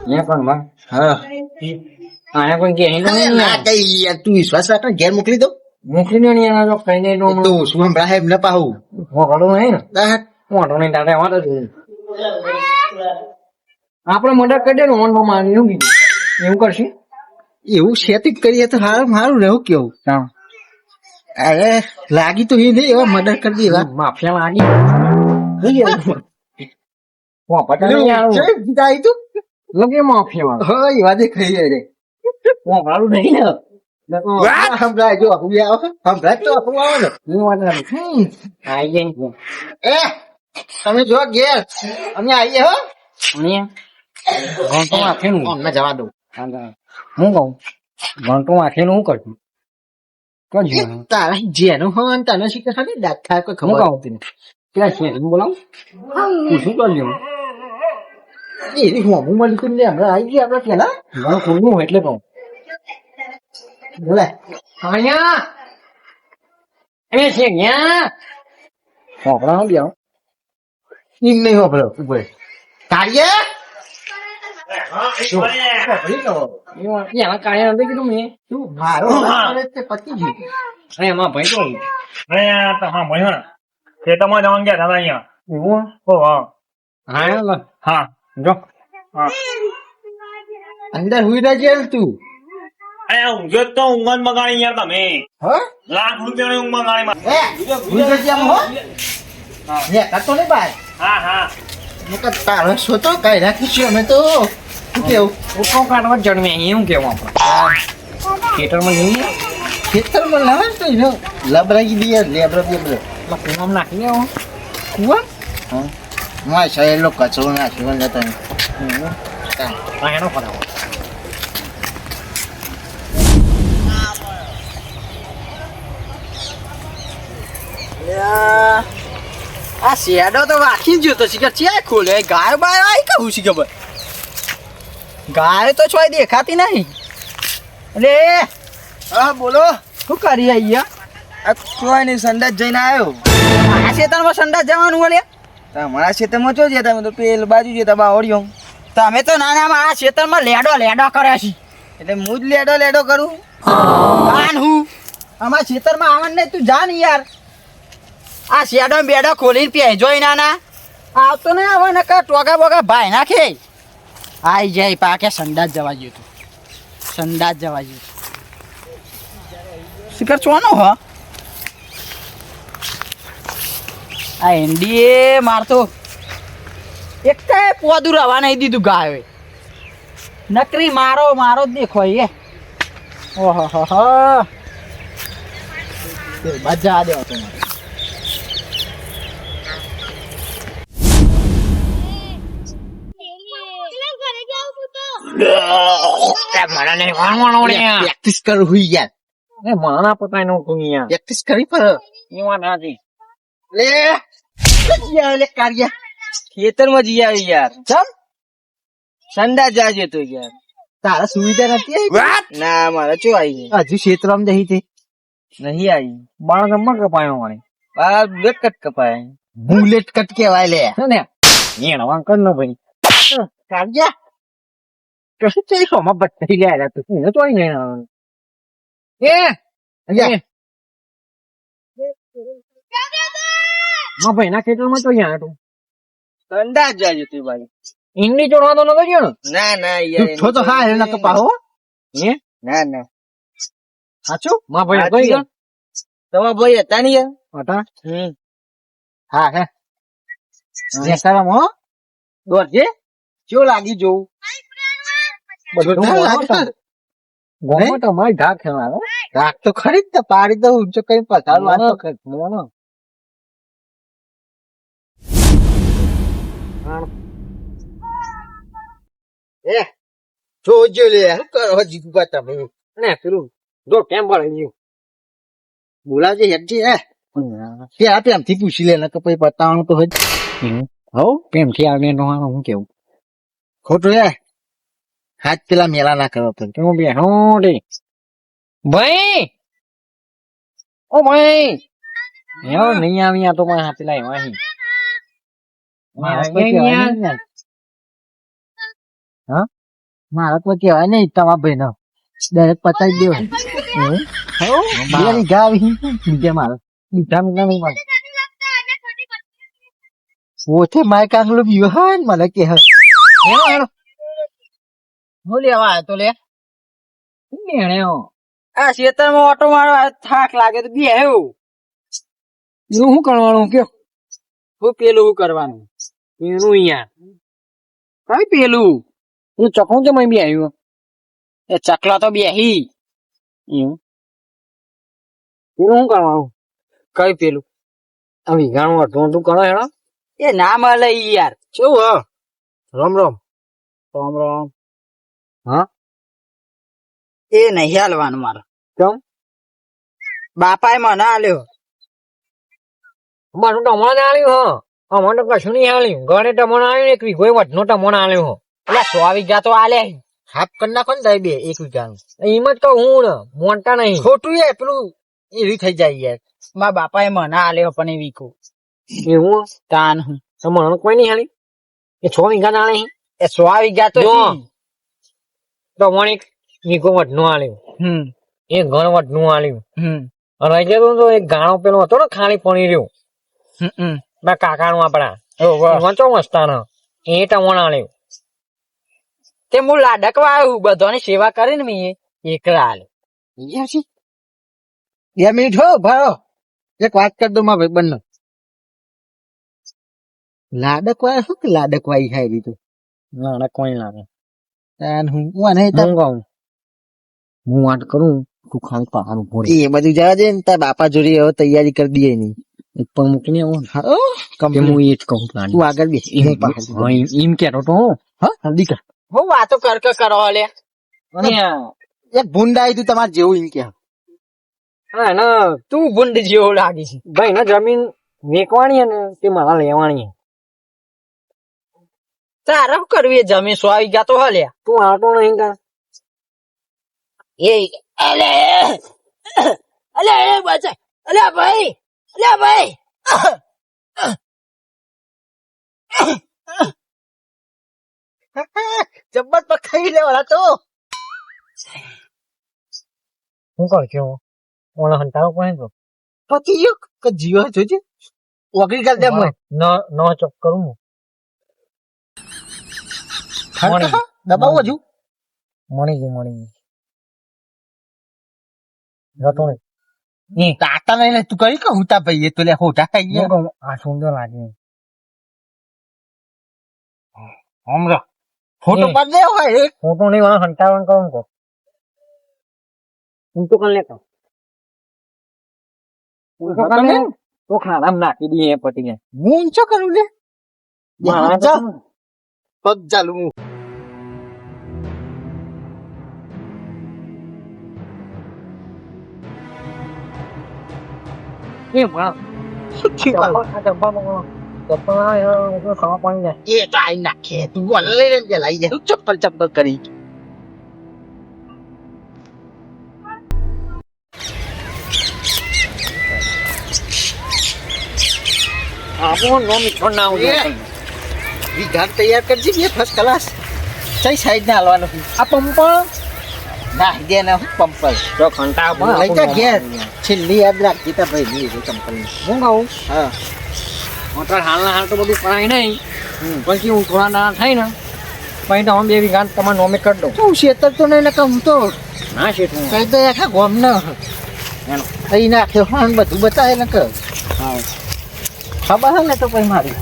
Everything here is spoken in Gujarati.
અહીંયા પણ માં? હા. આયા કોઈ કે ના કઈ યાર તું વિશ્વાસ રાખ ને ઘેર મોકલી દઉં. મોકલી દો ને યાર જો કઈ નહીં એ તો શું હમણાં સાહેબ ન પાહું. મોકલું નહીં ને. મોટો નહીં તારે વાત જ નહીં. આપણે મદદ કરી દે ને ઓન માની એવું કીધું એવું કરશે? એવું સેટિંગ કરીએ તો સારું સારું રહેવું કેવું ચાલ અરે લાગી તો એ નહીં એવા મદદ કરી દેવા માફિયા લાગી. આવું. આવી તું. લગે માફી વાળો. હા એ વાદે ખાઈ જાય રે. વાપરાવું નહીં ને. વાહ! જો હું આવો સંભળાય તો હું આવો ને હું વાત નથી. હમ. આઈ જાય એ તમે જો ઘેર. અમે આવીએ હો. ઘંટો આખેનું અમને જવા દઉં. હું કહું? ઘંટો આખેનું હું કરશું? તારા જેનું હોય તને શીખે ખાલી દાંત થાય કોઈ હું ખબર? આવતી નથી ક્યાં છે? બોલાવું? શું કરજો? એની હું અમુક મળી ને હમણાં આવી ગયા આપણે પેલા ઘણું ખુલ્લું હોય એટલે કહું બોલે અહીંયા એ છે બે નહીં ઊભો તું મારો તે તો હા જો. અંદર હુઈ રહેજે તું. અરે ઊંઘ્યો તો ઊંઘ જ બગાડી યાર તમે. હા? લાખ રૂપિયાની ઊંઘ બગાડી માં એ હુઈ રહેજે આમ હો? ને કાતો ને બાય. હા હા. નકર તારો સોતો કાઈ રાખીશું અમે તો? શું કેવું? ઉઠો કાઢવા જન્મે એવું કેવું આપણે? ખેતરમાં જઈએ? ખેતરમાં લાવે ને તો એનો લબરાગી દે લેબરો લેબરો એટલે કુવામાં નાખી આવો કુવા? હા. કચરો નાખ્યો ને તને હા એનો ફરાવો આ શેડો તો વાંચી જ તો શીખર ખોલે? ગાય બાય આવી કહું છે ખબર. ગાય તો છોય દેખાતી નહીં. અરે હા બોલો. શું કરી અહીંયા કોઈ નહીં સંડાસ જઈને આવ્યો આ ખેતરમાં સંડાસ જવાનું બોલે તમારા ખેતરમાં જો જતા તમે તો પેલ બાજુ જતા બાવળિયો તમે તો નાનામાં આ ખેતરમાં લેડો લેડો કરે છે એટલે હું જ લેડો લેડો કરું. કાન હું. અમારા ખેતરમાં આવવાનું નહીં, તું જાન યાર. આ શેડો બેડો ખોલીને પી જોઈ નાના. આવતો નહીં આવે ને કા ટોગા બોગા ભાઈ નાખે. આઈ જાય, પાકે સંડાસ જવા ગયું તું. સંડાસ જવા ગયું શિખર ચોનો હો? આ એનડીએ મારતો. એક પોદું રવા નહીં દીધું ગાયો નકરી મારો મારો જ દેખો એ ઓહો હો હો. મજા દેવો તમારે મને ને પ્રેક્ટિસ કરું હુઈ યાર. એ માણા પોતાનું તું યાર. પ્રેક્ટિસ કરી પર. એવા વાત નથી લે. યાર કાર્યા. ખેતરમાં જઈ આવી યાર. ચમ? સંડા જાજે તો યાર. તારા સુવિધા નથી આવી? ના મારે ચો આવી હજુ ક્ષેત્રમાં જઈ તે નહીં આવી. બાળ ગમમાં કપાયો મને બાર બુલેટ કટ કપાય. બુલેટ કટ કેવાય લે. ને? એણ વાંક ન ભાઈ. કાર્યા? કશું છે સોમાં બત્તી લે આયા તું. આવવાનું. એ અહીંયા. માં ભાઈ ના ખેતરમાં તો યાર હતું. અંદાજ જાય તું ભાઈ. ઈંડી ચોરવા તો નતો ગયો ના? ના ના છો તો હા એના કપાહો હે? ના ના. સાચું? માં ભાઈ કોઈ ગયો? તમારા ભાઈ હતા ને યાર? હતા? હમ. હા હે. બેસારામ હો દોડજે. ચો લાગી જોઉં. બધું. ગોમાં તો મારી ઢાક છે મારો. રાખ તો ખરી જ પાડી દઉં ઊંચો કઈ પસાર વાત તો. મોનો. જોજો લે શું કરો? જીગુબા તમે ને પેલું જો કેમ ગયું? બોલાવજે હેડજી હે. પેલા પ્રેમથી પૂછી લે ને કે પછી બતાવવાનું તો હોય જ. પ્રેમથી આવે નો હું કેવું? ખોટું હે? હાથ પેલા મેલા ના પડે. તું બે રે. ભાઈ! ઓ ભાઈ! યાર નહીં આવી આ તો મારા પેલા એવા અહીં માણસ તો અહીંયા કહેવાય. નહીં તો કહેવાય નહીં તમારા ભાઈ નો ડાયરેક્ટ પતાવી દેવાય વીઘા બીજા મારે. બીજા મારે ઓછે માય કાંગલું પીવો હા મને કે હા હું લેવા આવ્યો તો લે. હો આ ખેતરમાં ઓટો મારો થાક લાગે તો બે એવું શું કરવાનું કયો? હું પેલું શું કરવાનું? પેલું અહીંયા. કઈ પેલું? હું ચકણું કેમ અહીં બી આવ્યું એ ચકલા તો બેહી એવું. એનું શું કરવાનું કઈ પેલું? આ વીઘાણું અડધું તું કરો હેડો. એ ના મળે ઈ યાર. કેવું હ? રામ રામ. રામ રામ. હા? એ નહીં હાલવાનું મારે. કેમ? બાપાએ મને આલ્યો. મારું ટમણ આલ્યું હો. અમારે તો કશું નહીં આલ્યું. ઘરે ટમણ આવ્યું ને એક વીઘો વટનો ટમણ આલ્યો હો. એટલે સો વીઘા તો આલે. હાફ કરી નાખો ને બે એક વીઘાનું. એમ જ કહું હું ને મોટા નહીં. ખોટું એ પેલું એવી થઈ જાય યાર. મારા બાપાએ મને આલ્યો પણ એ વીઘો. એવું તાન હું. તમારે કોઈ નહીં હાલી. એ છ વીઘા ના નહીં એ સો વીઘા તો તો ઈ. ટમણ વટનું આલ્યું. હમ. એ ઘણ વટનું આલ્યું. હમ. અને એટલે તો એક ગાણો પેલો હતો ને ખાણી પણી રહ્યો. હમ, કાકાનું આપણા. વાંચો મસ્તાનો એ ટમણ આલ્યું. તે હું લાડકવા આવ્યું બધાની સેવા કરીને મેં એકલા હાલ બે મિનિટ હો ભારો એક વાત કર દો મારા ભાઈ બંને લાડક વાય શું કે લાડક વાય ખાઈ દીધું ના ના કોઈ લાગે? તાન હું હું આને હું કહું? હું વાત કરું તું ખાલી પહાડ ઉપર એ બધું જવા દે ને તાર બાપા જોડે હવે તૈયારી કરી દઈએ નહીં ઉપર મૂકીને. હા કે હું એ જ કહું તું આગળ બેસ એમ- કેતો તો હું. હા દીકરા. હું વાતો કર કે કરો લે એક ભૂંડ આવી તું તમારે જેવું એમ કે. હા ને તું ભૂંડ જેવો લાગી છે. ભાઈ ને જમીન વેચવાની ને તે મારા લેવાની તારે કરવી જમીન સો આવી ગયા તો હલ્યા તું આટો નહીં કા એ અલે અલે અલે બચા. અલે ભાઈ અલે ભાઈ. જબ્બર પર ખાઈ લેવાના તો શું છું ઓલા હંતાળો પણ તો પછી યો કે જીવો જોજે ઓગળી કરી દે મને ન ન ચોક કરું હું. દબાવો હજુ મણી ગયું મણી ગયું રતોણે એ કાકા નહીં તું કરી કે હું તા ભાઈ એ તો લે હોટા ખાઈ હું ગયા આ સુંદર લાગે હમરા ફોટો. પાડ દે હોય એક ફોટો નહીં વાળા હંતાવન કરું કહો હું તો કલ લેતો. હું તો કલ લે? તો ખાનામાં નાખી દઈએ પટી જાય હું ઊંચો કરું લે? પગ ચાલુ. હું એ બા એ ચપ્પલ ચપ્પલ કરી નો મીઠો ના. આવજો વિધાન તૈયાર કરજે બે ફર્સ્ટ ક્લાસ કઈ સાઈડ ના હાલવાનું આ પંપ ના દે ના પંપલ જો પણ લઈ જા છેલ્લી યાદ રાખજે તા ભાઈ હું કહું હા મોટર હાલના હાલ તો બધું પડાય નહીં. પછી હું થોડા નાના થાય ને પછી તો બે વીઘા તમારે નોમે કરી દઉં. હું શેતર તો નહીં નકર હું તો ના શેઠ કઈ તો આખા ગોમ ન. અહીં નાખ્યો બધું બતાવે ને કહ હા. ખબર હે ને તો પછી મારી.